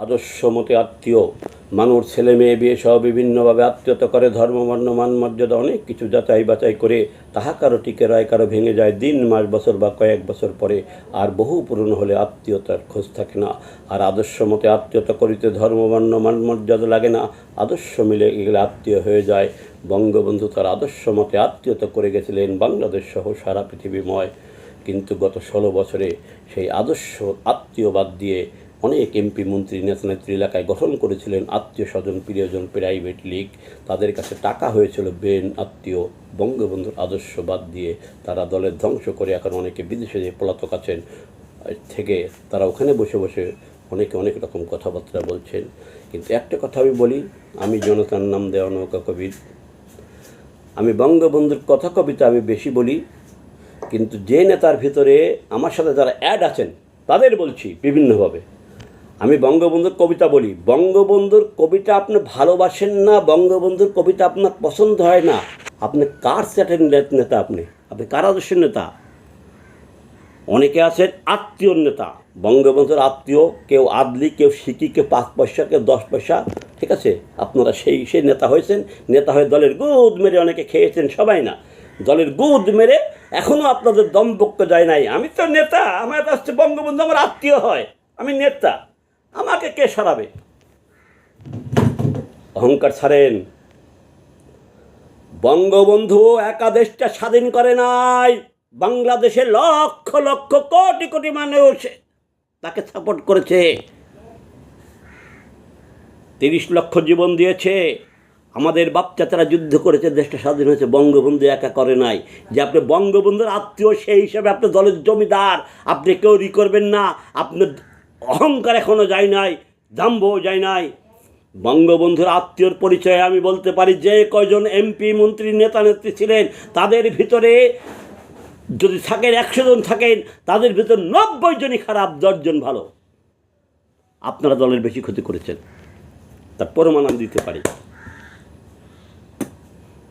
আদর্শ মতে আত্মীয়। মানুষ, ছেলে মেয়ে, বিয়ে সহ বিভিন্নভাবে আত্মীয়তা করে, ধর্ম, বর্ণ, মান, মর্যাদা অনেক কিছু যাচাই বাছাই করে তাহা কারও টিকে রয়, কারও ভেঙে যায় দিন, মাস, বছর বা কয়েক বছর পরে। আর বহু পুরনো হলে আত্মীয়তার খোঁজ থাকে না। আর আদর্শ মতে আত্মীয়তা করিতে ধর্ম, বর্ণ, মান, মর্যাদা লাগে না। আদর্শ মিলে গেলে আত্মীয় হয়ে যায়। বঙ্গবন্ধু তার আদর্শ মতে আত্মীয়তা করে গেছিলেন বাংলাদেশ সহ সারা পৃথিবীময়। কিন্তু গত ষোলো বছরে সেই আদর্শ আত্মীয়বাদ দিয়ে অনেক এমপি মন্ত্রী নেতা নেত্রী এলাকায় গঠন করেছিলেন আত্মীয় স্বজন, প্রিয়জন প্রাইভেট লীগ তাদের কাছে টাকা হয়েছিল, বেন, আত্মীয়, বঙ্গবন্ধুর আদর্শ বাদ দিয়ে তারা দলের ধ্বংস করে এখন অনেকে বিদেশে যে পলাতক আছেন থেকে তারা ওখানে বসে বসে অনেকে অনেক রকম কথাবার্তা বলছেন। কিন্তু একটা কথা আমি বলি, আমি জনতার নাম দেওয়া নৌকা কবির। আমি বঙ্গবন্ধুর কথা কবিতা আমি বেশি বলি, কিন্তু যে নেতার ভিতরে আমার সাথে যারা অ্যাড আছেন, তাদের বলছি বিভিন্নভাবে। আমি বঙ্গবন্ধুর কবিতা বলি, বঙ্গবন্ধুর কবিতা আপনি ভালোবাসেন না, বঙ্গবন্ধুর কবিতা আপনার পছন্দ হয় না। আপনি কার সেটের নেতা আপনি? আপনি কার আদর্শের নেতা? অনেকে আছেন আত্মীয়র নেতা। বঙ্গবন্ধুর আত্মীয় কেউ আদলি, কেউ সিকি, কেউ পাঁচ পয়সা, কেউ দশ পয়সা, ঠিক আছে? আপনারা সেই সেই নেতা হয়েছেন, নেতা হয়ে দলের গুদ মেরে অনেকে খেয়েছেন, সবাই না। দলের গুদ মেরে এখনও আপনাদের দমবক্য যায় নাই। আমি তো নেতা, আমার হচ্ছে বঙ্গবন্ধু আমার আত্মীয় হয়, আমি নেতা। আমাকে কে সরাবে? অহংকার ছাড়েন। বঙ্গবন্ধু একা দেশটা স্বাধীন করে নাই। বাংলাদেশে লক্ষ লক্ষ কোটি কোটি মানুষ তাকে সাপোর্ট করেছে। তিরিশ লক্ষ জীবন দিয়েছে। আমাদের বাচ্চাচারা যুদ্ধ করেছে, দেশটা স্বাধীন হয়েছে, বঙ্গবন্ধু একা করে নাই। যে আপনি বঙ্গবন্ধুর আত্মীয়, সেই হিসাবে আপনি দলের জমিদার। আপনি কেউ ই করবেন না। আপনার অহংকার এখনও যায় নাই, দাম্ভও যায় নাই। বঙ্গবন্ধুর আত্মীয়র পরিচয়ে আমি বলতে পারি, যে কয়জন এমপি, মন্ত্রী, নেতা, নেত্রী ছিলেন, তাদের ভিতরে যদি থাকেন, একশো জন থাকেন, তাদের ভিতর নব্বই জনই খারাপ দশজন ভালো। আপনারা দলের বেশি ক্ষতি করেছেন। তার প্রমাণ আমি দিতে পারি।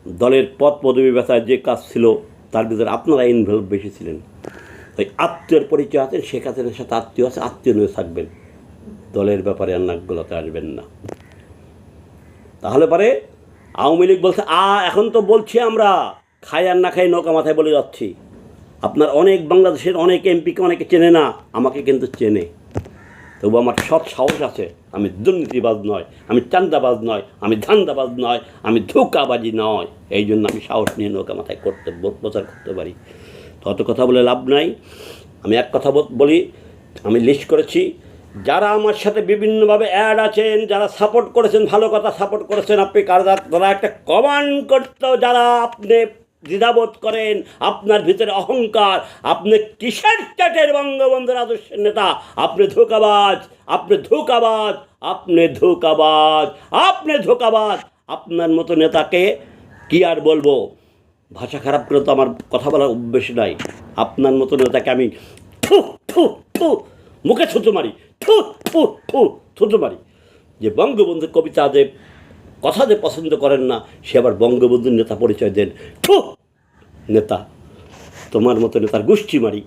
দলের পদ পদবি ব্যথায় যে কাজ ছিল, তার ভিতরে আপনারা ইনভলভ বেশি ছিলেন। তাই আত্মীয়র পরিচয় আছেন শেখ হাসিনার সাথে আত্মীয় আছে, আত্মীয় নিয়ে থাকবেন। দলের ব্যাপারে আর আসবেন না। তাহলে পরে আওয়ামী লীগ বলছে, আ, এখন তো বলছি আমরা, খাই আর না খাই নৌকা মাথায় বলে যাচ্ছি। আপনার অনেক বাংলাদেশের অনেক এমপিকে অনেকে চেনে না, আমাকে কিন্তু চেনে। তবু আমার সৎ সাহস আছে, আমি দুর্নীতিবাজ নয়, আমি চান্দাবাজ নয়, আমি ধান্দাবাজ নয়, আমি ধোকাবাজি নয়। এই জন্য আমি সাহস নিয়ে নৌকা মাথায় করতে প্রচার করতে পারি। তত কথা বলে লাভ নাই। আমি এক কথা বল- আমি লিস্ট করেছি, যারা আমার সাথে বিভিন্নভাবে অ্যাড আছেন, যারা সাপোর্ট করেছেন, ভালো কথা সাপোর্ট করেছেন, আপনি কারা তারা একটা কমান্ড করতো, যারা আপনি দ্বিধাবোধ করেন, আপনার ভিতরে অহংকার, আপনি কিসের চাটের বঙ্গবন্ধুর আদর্শের নেতা, আপনি ধোকাবাজ আপনি ধোকাবাজ আপনি ধোকাবাজ আপনি ধোকাবাজ, আপনার মতো নেতাকে কি আর বলব? ভাষা খারাপ করে তো আমার কথা বলার অভ্যেস নাই। আপনার মতো নেতাকে আমি থু থু থু, মুখে থুতু মারি, থু থু থু, থুতু মারি। যে বঙ্গবন্ধু কবিতা দেব কথা যে পছন্দ করেন না, সে আবার বঙ্গবন্ধুর নেতা পরিচয় দেন। থু, নেতা, তোমার মতো নেতার গোষ্ঠী মারি